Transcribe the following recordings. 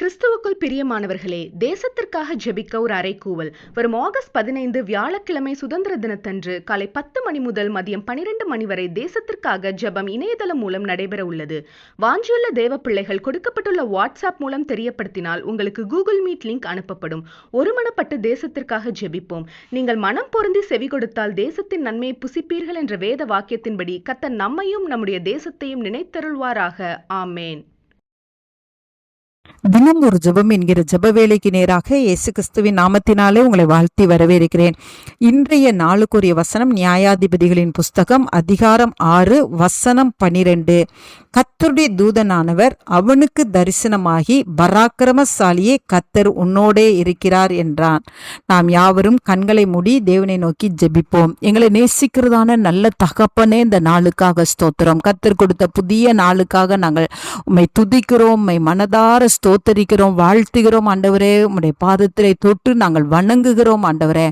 கிறிஸ்துவுக்குள் பிரியமானவர்களே தேசத்திற்காக ஜெபிக்க ஒரு அறைக்கூவல் வரும் ஆகஸ்ட் பதினைந்து வியாழக்கிழமை சுதந்திர தினத்தன்று காலை பத்து மணி முதல் மதியம் பனிரெண்டு மணி வரை தேசத்திற்காக ஜெபம் இணையதளம் மூலம் நடைபெற உள்ளது. வாஞ்சியுள்ள தேவ பிள்ளைகள் கொடுக்கப்பட்டுள்ள வாட்ஸ்அப் மூலம் தெரியப்படுத்தினால் உங்களுக்கு கூகுள் மீட் லிங்க் அனுப்பப்படும். ஒருமனப்பட்டு தேசத்திற்காக ஜெபிப்போம். நீங்கள் மனம் பொருந்தி செவி கொடுத்தால் தேசத்தின் நன்மையை புசிப்பீர்கள் என்ற வேத வாக்கியத்தின்படி கத்த நம்மையும் நம்முடைய தேசத்தையும் நினைத்தருள்வாராக. ஆமேன். தினம் ஒரு ஜெபம் என்கிற ஜெப வேலைக்கு நேராக இயேசு கிறிஸ்துவின் நாமத்தினாலே உங்களை வாழ்த்தி வரவேற்கிறேன். இன்றைய நாளுக்குரிய வசனம் நியாயாதிபதிகளின் புஸ்தகம் அதிகாரம் ஆறு வசனம் பனிரெண்டு. கத்தருடைய தூதனானவர் அவனுக்கு தரிசனமாகி பராக்கிரமசாலியே கத்தர் உன்னோடே இருக்கிறார் என்றான். நாம் யாவரும் கண்களை மூடி தேவனை நோக்கி ஜெபிப்போம். எங்களை நேசிக்கிறதான நல்ல தகப்பனே இந்த நாளுக்காக ஸ்தோத்திரம். கத்தர் கொடுத்த புதிய நாளுக்காக நாங்கள் உம்மை துதிக்கிறோம். உம்மை மனதார ஸ்தோ ஸ்தோத்தரிக்கிறோம் வாழ்த்துகிறோம் ஆண்டவரே. உம்முடைய பாதத்திலே தொட்டு நாங்கள் வணங்குகிறோம் ஆண்டவரே.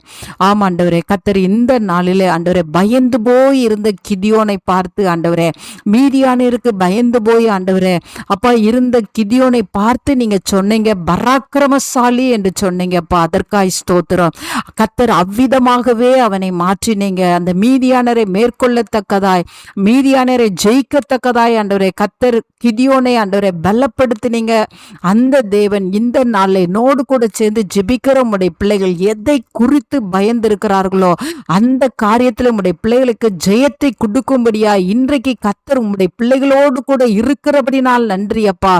ஆம் ஆண்டவரே. கத்தர் இந்த நாளிலே ஆண்டவரே பயந்து போய் இருந்த கிதியோனை பார்த்து ஆண்டவரே மீதியானருக்கு பயந்து போய் ஆண்டவரே அப்பா இருந்த கிதியோனை பார்த்து நீங்க சொன்னீங்க பராக்கிரமசாலி என்று சொன்னீங்கப்பா அதற்காய் ஸ்தோத்திரம். கத்தர் அவ்விதமாகவே அவனை மாற்றினீங்க. அந்த மீதியானரை மேற்கொள்ளத்தக்கதாய் மீதியானரை ஜெயிக்கத்தக்கதாய் ஆண்டவரே கத்தர் கிதியோனை ஆண்டவரை பலப்படுத்தினீங்க. அந்த தேவன் இந்த நாளை நோடு கூட சேர்ந்து ஜெபிக்கிற உடைய பிள்ளைகள் எதை குறித்து பயந்திருக்கிறார்களோ அந்த காரியத்தில் உடைய பிள்ளைகளுக்கு ஜெயத்தை கொடுக்கும்படியா இன்றைக்கு கத்தர் உடைய பிள்ளைகளோடு கூட இருக்கிறபடினால் நன்றி அப்பா.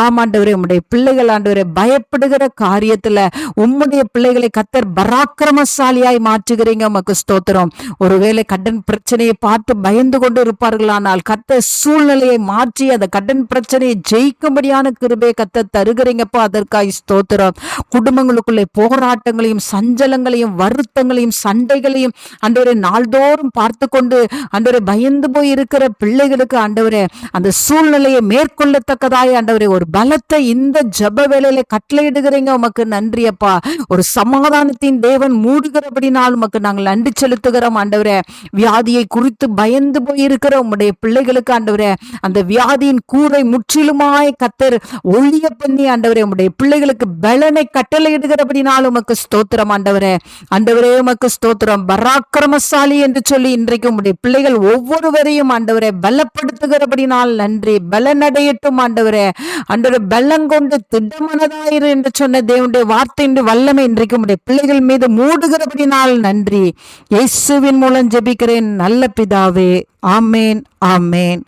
ஆமாண்டவரே உடைய பிள்ளைகள் ஆண்டவரே பயப்படுகிற காரியத்துல உம்முடைய பிள்ளைகளை கத்தர் பராக்கிரமசாலியாய் மாற்றுகிறீங்க உமக்கு ஸ்தோத்திரம். ஒருவேளை கடன் பிரச்சனையை பார்த்து பயந்து கொண்டு இருப்பார்களானால் கத்த சூழ்நிலையை மாற்றி அந்த கடன் பிரச்சனையை ஜெயிக்கும்படியான கிருபை கத்த தருகிறீங்கப்பா அதற்காய் ஸ்தோத்திரம். குடும்பங்களுக்குள்ளே போராட்டங்களையும் சஞ்சலங்களையும் வருத்தங்களையும் சண்டைகளையும் ஆண்டவரே நாள்தோறும் பார்த்து கொண்டு ஆண்டவரே பயந்து போய் இருக்கிற பிள்ளைகளுக்கு ஆண்டவரே அந்த சூழ்நிலையை மேற்கொள்ளத்தக்கதாய் ஆண்டவரே ஒரு பலத்தை இந்த ஜப வேலையில கட்டளையிடுகிறீங்க. உமக்கு நன்றி அப்பா. ஒரு சமாதானத்தின் தேவன் மூடுகிறபடினால் உமக்கு நாங்கள் நன்றி செலுத்துகிறோம் ஆண்டவரே. வியாதியை குறித்து பயந்து போய் இருக்கிற உம்முடைய பிள்ளைகளுக்கு ஆண்டவரே அந்த வியாதியின் கூரை முற்றிலுமாய் கத்தர் ஒழிய பண்ணி ஆண்டவரே உம்முடைய பிள்ளைகளுக்கு பலனை கட்டளையிடுகிறபடினால் உமக்கு ஸ்தோத்திரம் ஆண்டவரே. ஆண்டவரே உமக்கு ஸ்தோத்திரம். பராக்கிரமசாலி என்று சொல்லி இன்றைக்கு உம்முடைய பிள்ளைகள் ஒவ்வொருவரையும் ஆண்டவரே பலப்படுத்துகிறபடினால் நன்றி. பலனடையட்டும் ஆண்டவரே. ஆண்டவரே பலம் கொண்டு திட்டமனதாயிரு என்று சொன்ன தேவனுடைய வார்த்தையின் வல்லமை இன்றைக்கு உடைய பிள்ளைகள் மீது மூடுகிறபடினால் நன்றி. இயேசுவின் மூலம் ஜெபிக்கிறேன். நல்ல பிதாவே. ஆமேன் ஆமேன்.